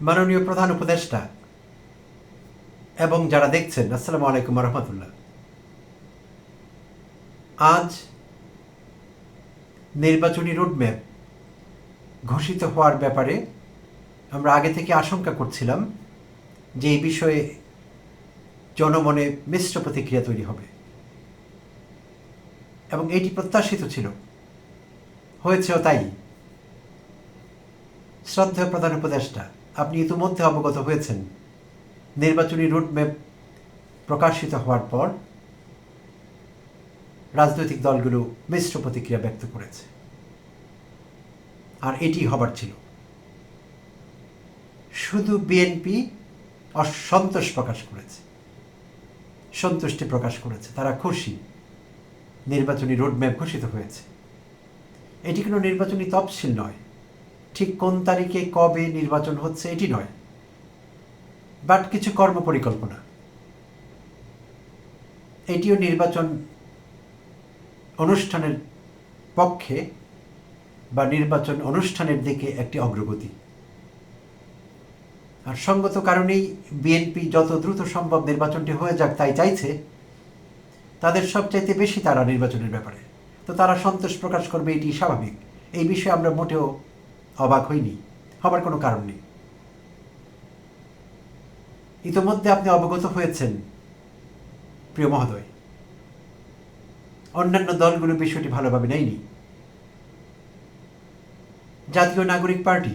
মাননীয় প্রধান উপদেষ্টা এবং যারা দেখছেন, আসসালামু আলাইকুম রহমতুল্লাহ। আজ নির্বাচনী রোডম্যাপ ঘোষিত হওয়ার ব্যাপারে আমরা আগে থেকে আশঙ্কা করছিলাম যে এই বিষয়ে জনমনে মিশ্র প্রতিক্রিয়া তৈরি হবে। এবং এটি প্রত্যাশিত ছিল। হয়েছেও তাই। শ্রদ্ধেয় প্রধান উপদেষ্টা আপনি ইতিমধ্যে অবগত হয়েছেন। নির্বাচনী রুটম্যাপ প্রকাশিত হওয়ার পর রাজনৈতিক দলগুলো মিশ্র প্রতিক্রিয়া ব্যক্ত করেছে। আর এটি হবার ছিল। শুধু বিএনপি অসন্তোষ প্রকাশ করেছে। সন্তুষ্টি প্রকাশ করেছে। তারা খুশি। নির্বাচনী রোডম্যাপ ঘোষিত হয়েছে। এটি কোনো নির্বাচনী তফসিল নয়। ঠিক কোন তারিখে কবে নির্বাচন হচ্ছে এটি নয়, বাট কিছু কর্ম পরিকল্পনা এটিও নির্বাচন অনুষ্ঠানের পক্ষে বা নির্বাচন অনুষ্ঠানের দিকে একটি অগ্রগতি। আর সঙ্গত কারণেই বিএনপি যত দ্রুত সম্ভব নির্বাচনটি হয়ে যাক তাই চাইছে, তাদের সবচাইতে বেশি তারা নির্বাচনের ব্যাপারে। তো তারা সন্তোষ প্রকাশ করবে এটি স্বাভাবিক। এই বিষয়ে আমরা মোটেও অবাক হইনি, হবার কোনো কারণ নেই। ইতোমধ্যে আপনি অবগত হয়েছেন, প্রিয় মহোদয়। অন্যান্য দলগুলো বিষয়টি ভালোভাবে নেয়নি। জাতীয় নাগরিক পার্টি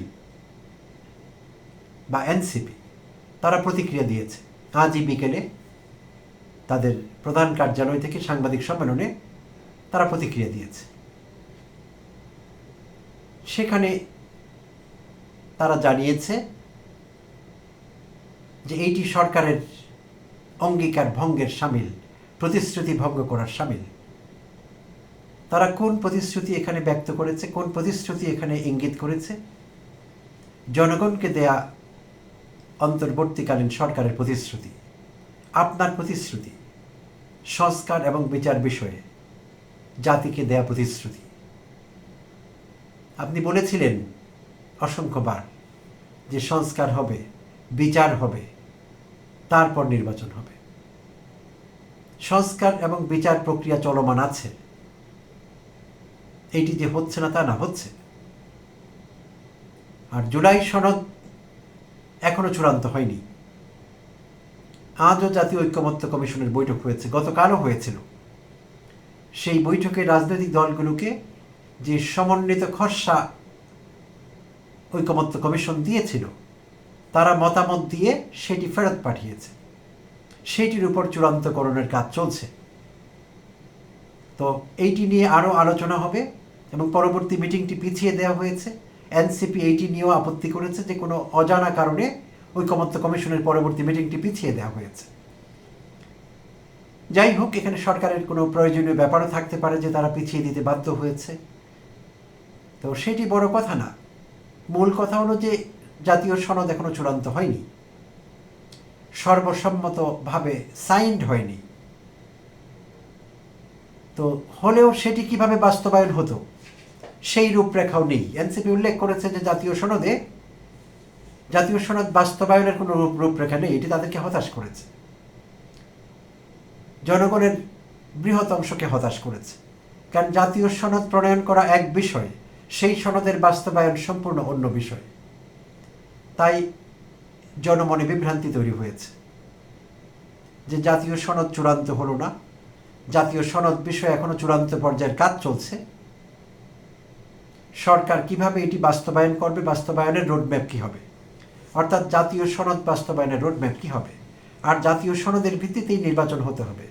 বা এনসিপি, তারা প্রতিক্রিয়া দিয়েছে। আজই বিকেলে তাদের প্রধান কার্যালয় থেকে সাংবাদিক সম্মেলনে তারা প্রতিক্রিয়া দিয়েছে। সেখানে তারা জানিয়েছে যে এইটি সরকারের অঙ্গীকার ভঙ্গের সামিল, প্রতিশ্রুতি ভঙ্গ করার সামিল। তারা কোন প্রতিশ্রুতি এখানে ব্যক্ত করেছে, কোন প্রতিশ্রুতি এখানে ইঙ্গিত করেছে? জনগণকে দেয়া অন্তর্বর্তীকালীন সরকারের প্রতিশ্রুতি, আপনার প্রতিশ্রুতি, সংস্কার এবং বিচার বিষয়ে জাতিকে দেয়া প্রতিশ্রুতি। আপনি বলেছিলেন অসংখ্যবার যে সংস্কার হবে, বিচার হবে, তারপর নির্বাচন হবে। সংস্কার এবং বিচার প্রক্রিয়া চলমান আছে। এইটি যে হচ্ছে না তা না হচ্ছে। আর জুলাই সনদ এখনও চূড়ান্ত হয়নি। আজও জাতীয় ঐক্যমত্য কমিশনের বৈঠক হয়েছে, গতকালও হয়েছিল। সেই বৈঠকে রাজনৈতিক দলগুলোকে যে সমন্বিত খসড়া ঐকমত্য কমিশন দিয়েছিল, তারা মতামত দিয়ে সেটি ফেরত পাঠিয়েছে। সেটির উপর চূড়ান্তকরণের কাজ চলছে। তো এইটি নিয়ে আরও আলোচনা হবে এবং পরবর্তী মিটিংটি পিছিয়ে দেওয়া হয়েছে। এনসিপি এইটি নিয়েও আপত্তি করেছে যে কোনো অজানা কারণে ঐকমত্য কমিশনের পরবর্তী মিটিংটি পিছিয়ে দেওয়া হয়েছে। যাই হোক, এখানে সরকারের কোনো প্রয়োজনীয় ব্যাপারও থাকতে পারে যে তারা পিছিয়ে দিতে বাধ্য হয়েছে। তো সেটি বড় কথা না। মূল কথা হলো যে জাতীয় সনদ এখনও চূড়ান্ত হয়নি। সর্বসম্মতভাবে সাইন্ড হয়নি। তো হলেও সেটি কীভাবে বাস্তবায়ন হতো, সেই রূপরেখাও নেই। এনসিপি উল্লেখ করেছে যে জাতীয় সনদে, জাতীয় সনদ বাস্তবায়নের কোনো রূপ রূপরেখা নেই, এটি তাদেরকে হতাশ করেছে। জনগণের বৃহৎ অংশকে হতাশ করেছে। কারণ জাতীয় সনদ প্রণয়ন করা এক বিষয় সেই সনদের বাস্তবায়ন সম্পূর্ণ অন্য বিষয়। তাই জনমনে বিভ্রান্তি তৈরি হয়েছে যে জাতীয় সনদ চূড়ান্ত হলো না, জাতীয় সনদ বিষয়ে এখনও চূড়ান্ত পর্যায়ের কাজ চলছে। সরকার কীভাবে এটি বাস্তবায়ন করবে, বাস্তবায়নের রোডম্যাপ কী হবে? অর্থাৎ জাতীয় সনদ বাস্তবায়নের রোডম্যাপ কী হবে? আর জাতীয় সনদের ভিত্তিতেই নির্বাচন হতে হবে।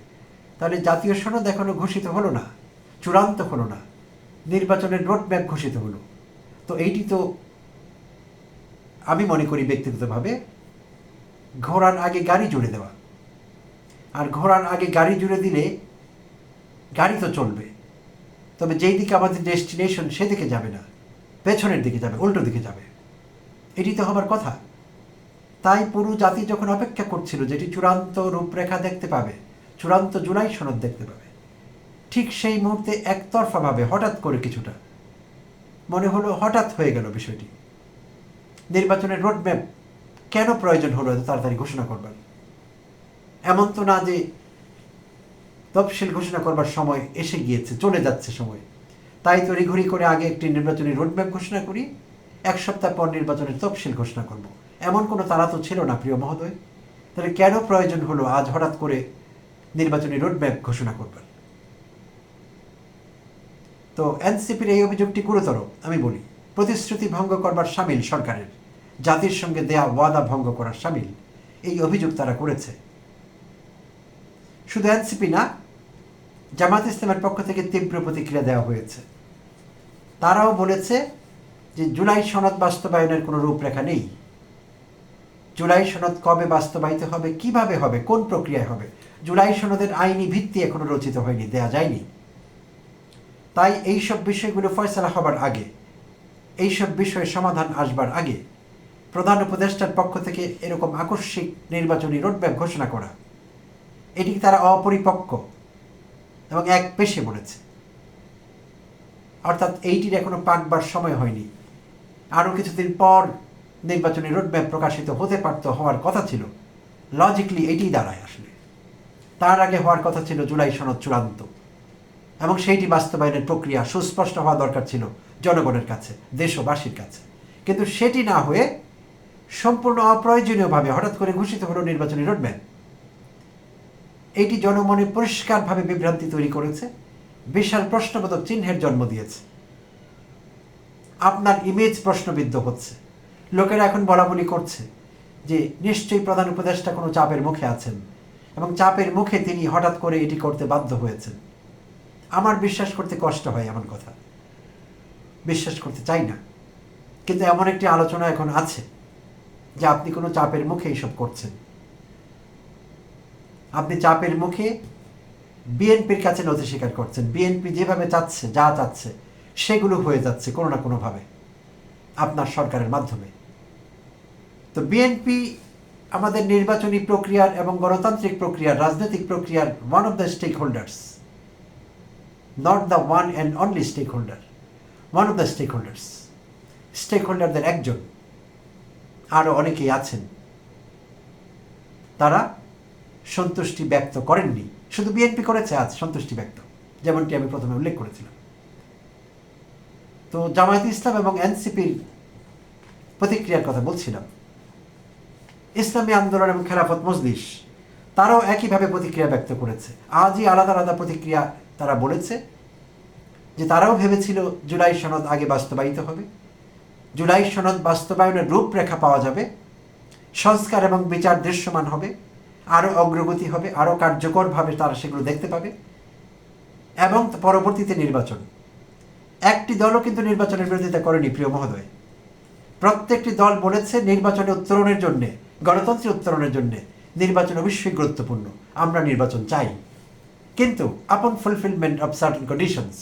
তাহলে জাতীয় সনদ এখনও ঘোষিত হলো না, চূড়ান্ত হলো না। নির্বাচনের রোডম্যাপ ঘোষিত হলো। তো এইটি তো আমি মনে করি ব্যক্তিগতভাবে ঘোড়ার আগে গাড়ি জুড়ে দেওয়া। আর ঘোড়ার আগে গাড়ি জুড়ে দিলে গাড়ি তো চলবে। তবে যেই দিকে আমাদের ডেস্টিনেশন সেদিকে যাবে না, পেছনের দিকে যাবে, উল্টো দিকে যাবে। এটি তো হবার কথা। তাই পুরো জাতি যখন অপেক্ষা করছিল যেটি চূড়ান্ত রূপরেখা দেখতে পাবে, চূড়ান্ত জুলাই সনদ দেখতে পাবে ঠিক সেই মুহূর্তে একতরফাভাবে হঠাৎ করে কিছুটা মনে হলো হঠাৎ হয়ে গেল বিষয়টি। নির্বাচনের রোডম্যাপ কেন প্রয়োজন হলো এত তাড়াতাড়ি ঘোষণা করবার? এমন তো না যে তফসিল ঘোষণা করবার সময় এসে গিয়েছে, চলে যাচ্ছে সময়। তাই তড়িঘড়ি করে আগে একটি নির্বাচনী রোডম্যাপ ঘোষণা করি, এক সপ্তাহ পর নির্বাচনের তফসিল ঘোষণা করব। এমন কোনো তারা তো ছিল না, প্রিয় মহোদয়। তাহলে কেন প্রয়োজন হলো আজ হঠাৎ করে নির্বাচনী রোডম্যাপ ঘোষণা করবার? তো এনসিপির এই অভিযোগটি গুরুতর, আমি বলি। প্রতিশ্রুতি ভঙ্গ করবার সামিল সরকারের। জাতির সঙ্গে দেয়া ওয়াদা ভঙ্গ করার সামিল। এই অভিযোগ তারা করেছে। শুধু এনসিপি না, জামাত ইসলামের পক্ষ থেকে তীব্র প্রতিক্রিয়া দেওয়া হয়েছে। তারাও বলেছে যে জুলাই সনদ বাস্তবায়নের কোনো রূপরেখা নেই। জুলাই সনদ কবে বাস্তবায়িত হবে, কীভাবে হবে, কোন প্রক্রিয়ায় হবে, জুলাই সনদের আইনি ভিত্তি এখনও রচিত হয়নি, দেয়া যায়নি। তাই এইসব বিষয়গুলো ফয়সলা হবার আগে, এইসব বিষয়ে সমাধান আসবার আগে প্রধান উপদেষ্টার পক্ষ থেকে এরকম আকস্মিক নির্বাচনী রোডম্যাপ ঘোষণা করা। এটি তারা অপরিপক্ক এবং এক পেশে বলেছে। অর্থাৎ এইটির এখনও পাকবার সময় হয়নি। আরও কিছুদিন পর নির্বাচনী রোডম্যাপ প্রকাশিত হতে পারত হওয়ার কথা ছিল। লজিকলি এটি দাঁড়ায় আসলে। তার আগে হওয়ার কথা ছিল জুলাই সনদ চূড়ান্ত। এবং সেইটি বাস্তবায়নের প্রক্রিয়া সুস্পষ্ট হওয়া দরকার ছিল জনগণের কাছে, দেশবাসীর কাছে। কিন্তু সেটি না হয়ে সম্পূর্ণ অপ্রয়োজনীয়ভাবে হঠাৎ করে ঘোষিত হলো নির্বাচনী রোডম্যাপ। এটি জনমনে পরিষ্কারভাবে বিভ্রান্তি তৈরি করেছে, বিশাল প্রশ্নবোধক চিহ্নের জন্ম দিয়েছে। আপনার ইমেজ প্রশ্নবিদ্ধ হচ্ছে। লোকেরা এখন বলা বলি করছে যে নিশ্চয়ই প্রধান উপদেষ্টা কোনো চাপের মুখে আছেন এবং চাপের মুখে তিনি হঠাৎ করে এটি করতে বাধ্য হয়েছেন। আমার বিশ্বাস করতে কষ্ট হয় এমন কথা। বিশ্বাস করতে চাই না। কিন্তু এমন একটি আলোচনা এখন আছে, যে আপনি কোনো চাপের মুখে এইসব করছেন। আপনি চাপের মুখে বিএনপির কাছে নথি স্বীকার করছেন। বিএনপি যেভাবে চাচ্ছে, যা চাচ্ছে, সেগুলো হয়ে যাচ্ছে কোনো না কোনোভাবে আপনার সরকারের মাধ্যমে। তো বিএনপি আমাদের নির্বাচনী প্রক্রিয়ার এবং গণতান্ত্রিক প্রক্রিয়ার, রাজনৈতিক প্রক্রিয়ার one of the stakeholders not the one and only stakeholder one of the stakeholders stake হোল্ডারদের একজন। আরও অনেকেই আছেন। তারা সন্তুষ্টি ব্যক্ত করেননি। শুধু বিএনপি করেছে, আজ সন্তুষ্টি ব্যক্ত, যেমনটি আমি প্রথমে উল্লেখ করেছিলাম। তো জামায়াত ইসলাম এবং এনসিপির প্রতিক্রিয়ার কথা বলছিলাম। ইসলামী আন্দোলন এবং খেলাফত মজলিস, তারাও একইভাবে প্রতিক্রিয়া ব্যক্ত করেছে। আজই আলাদা আলাদা প্রতিক্রিয়া তারা বলেছে যে তারাও ভেবেছিল জুলাই সনদ আগে বাস্তবায়িত হবে। জুলাই সনদ বাস্তবায়নের রূপরেখা পাওয়া যাবে। সংস্কার এবং বিচার দৃশ্যমান হবে। আরও অগ্রগতি হবে, আরও কার্যকরভাবে তারা সেগুলো দেখতে পাবে। এবং পরবর্তীতে নির্বাচন। একটি দলও কিন্তু নির্বাচনের বিরোধিতা করেনি, প্রিয় মহোদয়। প্রত্যেকটি দল বলেছে নির্বাচনে উত্তরণের জন্যে গণতন্ত্রের উত্তরণের জন্যে নির্বাচন অবশ্যই গুরুত্বপূর্ণ। আমরা নির্বাচন চাই। কিন্তু আপন ফুলফিলমেন্ট অফ সার্টেন কন্ডিশনস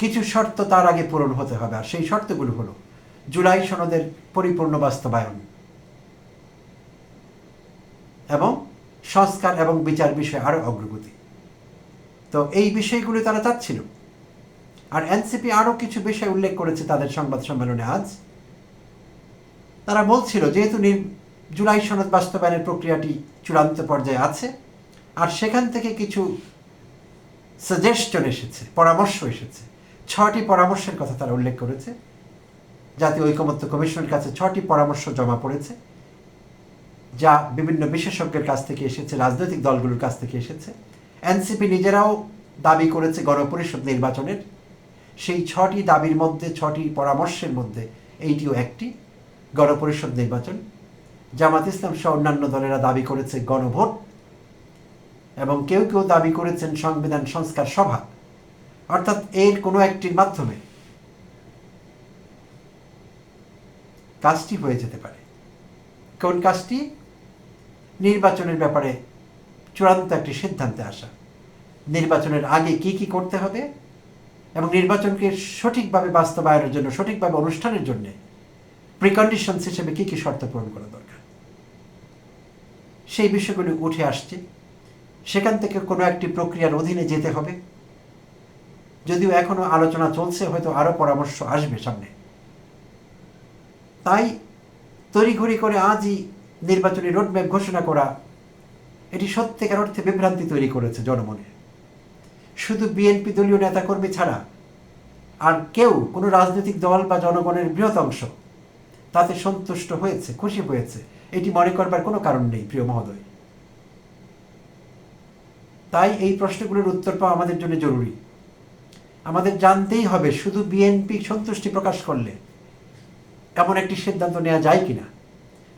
কিছু শর্ত তার আগে পূরণ হতে হবে। আর সেই শর্তগুলো হলো জুলাই সনদের পরিপূর্ণ বাস্তবায়ন এবং সংস্কার এবং বিচার বিষয়ে আরও অগ্রগতি। তো এই বিষয়গুলো তারা চাচ্ছিল। আর এনসিপি আরও কিছু বিষয় উল্লেখ করেছে তাদের সংবাদ সম্মেলনে আজ। তারা বলছিল, যেহেতু জুলাই সনদ বাস্তবায়নের প্রক্রিয়াটি চূড়ান্ত পর্যায়ে আছে আর সেখান থেকে কিছু সাজেশন এসেছে, পরামর্শ এসেছে। ছটি পরামর্শের কথা তারা উল্লেখ করেছে। জাতীয় ঐকমত্য কমিশনের কাছে ছটি পরামর্শ জমা পড়েছে, যা বিভিন্ন বিশেষজ্ঞের কাছ থেকে এসেছে, রাজনৈতিক দলগুলোর কাছ থেকে এসেছে। এনসিপি নিজেরাও দাবি করেছে গণপরিষদ নির্বাচনের। সেই ছটি দাবির মধ্যে ছটি পরামর্শের মধ্যে এইটিও একটি, গণপরিষদ নির্বাচন। জামাত ইসলাম সহ অন্যান্য দলেরা দাবি করেছে গণভোট। এবং কেউ কেউ দাবি করেছেন সংবিধান সংস্কার সভা। অর্থাৎ এর কোনো একটির মাধ্যমে কাজটি হয়ে যেতে পারে। কোন কাজটি? নির্বাচনের ব্যাপারে চূড়ান্ত একটি সিদ্ধান্তে আসা। নির্বাচনের আগে কি কি করতে হবে এবং নির্বাচনকে সঠিকভাবে বাস্তবায়নের জন্য, সঠিকভাবে অনুষ্ঠানের জন্য প্রিকন্ডিশনস হিসেবে কি কি শর্ত পূরণ করা দরকার? সেই বিষয়গুলি উঠে আসছে। সেখান থেকে কোনো একটি প্রক্রিয়ার অধীনে যেতে হবে। যদিও এখনও আলোচনা চলছে, হয়তো আরও পরামর্শ আসবে সামনে। তাই তড়িঘড়ি করে আজই নির্বাচনী রোডম্যাপ ঘোষণা করা, এটি সত্যিকার অর্থে বিভ্রান্তি তৈরি করেছে জনমনে। শুধু বিএনপি দলীয় নেতাকর্মী ছাড়া, আর কেউ, কোনো রাজনৈতিক দল বা জনগণের বৃহৎ অংশ, তাতে সন্তুষ্ট হয়েছে, খুশি হয়েছে। এটি মনে করবার কোনো কারণ নেই, প্রিয় মহোদয়। তাই এই প্রশ্নগুলোর উত্তর পাওয়া আমাদের জন্য জরুরি। আমাদের জানতেই হবে শুধু বিএনপি সন্তুষ্টি প্রকাশ করলে এমন একটি সিদ্ধান্ত নেওয়া যায় কিনা,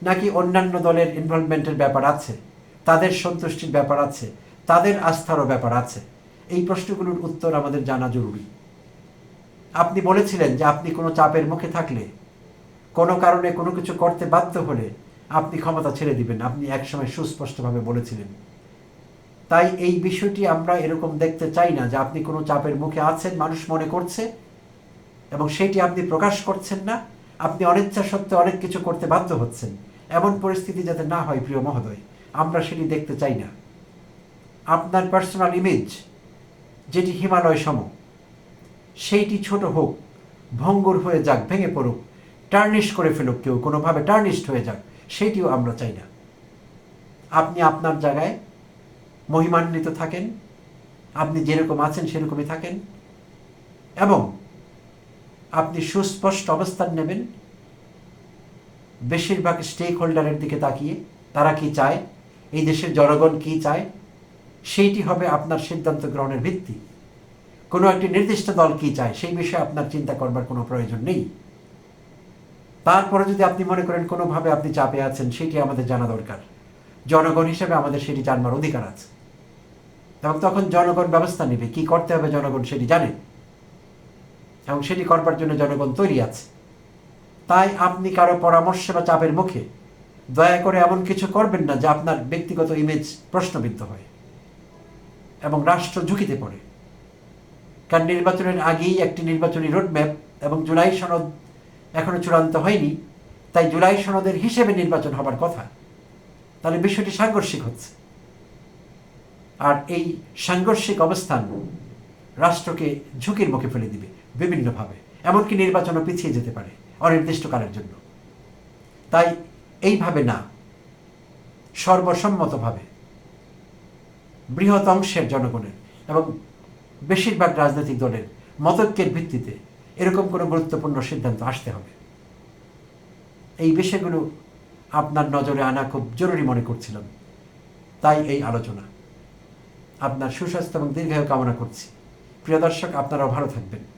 নাকি অন্যান্য দলের ইনভলভমেন্টের ব্যাপার আছে, তাদের সন্তুষ্টির ব্যাপার আছে, তাদের আস্থারও ব্যাপার আছে, এই প্রশ্নগুলোর উত্তর আমাদের জানা জরুরি। আপনি বলেছিলেন যে আপনি কোনো চাপের মুখে থাকলে, কোনো কারণে কোনো কিছু করতে বাধ্য হলে আপনি ক্ষমতা ছেড়ে দিবেন। আপনি একসময় সুস্পষ্টভাবে বলেছিলেন। তাই এই বিষয়টি আমরা এরকম দেখতে চাই না যে আপনি কোনো চাপের মুখে আছেন, মানুষ মনে করছে, এবং সেটি আপনি প্রকাশ করছেন না, আপনি অনিচ্ছা সত্ত্বে অনেক কিছু করতে বাধ্য হচ্ছেন। এমন পরিস্থিতি যাতে না হয়, প্রিয় মহোদয়, আমরা সেটি দেখতে চাই না। আপনার পার্সোনাল ইমেজ যেটি হিমালয় সম, সেইটি ছোট হোক, ভঙ্গুর হয়ে যাক, ভেঙে পড়ুক টার্নিশ করে ফেলুক কেউ, কোনোভাবে টার্নিশড হয়ে যাক সেইটিও আমরা চাই না। আপনি আপনার জায়গায় মহিমান্বিত থাকেন। আপনি যেরকম আছেন, সেরকমই থাকেন। এবং আপনি সুস্পষ্ট অবস্থান নেবেন। বেশিরভাগ স্টেক হোল্ডারের দিকে তাকিয়ে তারা কি চায়, এই দেশের জনগণ কি চায়, সেইটি হবে আপনার সিদ্ধান্ত গ্রহণের ভিত্তি। কোনো একটি নির্দিষ্ট দল কি চায়, সেই বিষয়ে আপনার চিন্তা করবার কোনো প্রয়োজন নেই। তারপরে যদি আপনি মনে করেন কোনোভাবে আপনি চাপে আছেন, সেটি আমাদের জানা দরকার। জনগণ হিসেবে আমাদের সেটি জানবার অধিকার আছে। এবং তখন জনগণ ব্যবস্থা নেবে, কি করতে হবে জনগণ সেটি জানে। এবং সেটি করবার জন্য জনগণ তৈরি আছে। তাই আপনি কারও পরামর্শ বা চাপের মুখে দয়া করে এমন কিছু করবেন না যা আপনার ব্যক্তিগত ইমেজ প্রশ্নবিদ্ধ হয় এবং রাষ্ট্র ঝুঁকিতে পড়ে। কারণ নির্বাচনের আগেই একটি নির্বাচনী রোডম্যাপ এবং জুলাই সনদ এখনও চূড়ান্ত হয়নি, তাই জুলাই সনদের হিসেবে নির্বাচন হবার কথা। তাহলে বিষয়টি সাংঘর্ষিক হচ্ছে। আর এই সাংঘর্ষিক অবস্থান রাষ্ট্রকে ঝুঁকির মুখে ফেলে দিবে বিভিন্নভাবে, এমনকি নির্বাচনও পিছিয়ে যেতে পারে অনির্দিষ্টকালের জন্য। তাই এইভাবে না, সর্বসম্মতভাবে বৃহৎ অংশের জনগণের এবং বেশিরভাগ রাজনৈতিক দলের মতৈক্যের ভিত্তিতে এরকম কোনো গুরুত্বপূর্ণ সিদ্ধান্ত আসতে হবে। এই বিষয়গুলো আপনার নজরে আনা খুব জরুরি মনে করছিলাম। তাই এই আলোচনা। আপনার সুস্বাস্থ্য এবং দীর্ঘায়ু কামনা করছি। প্রিয় দর্শক আপনারাও ভালো থাকবেন।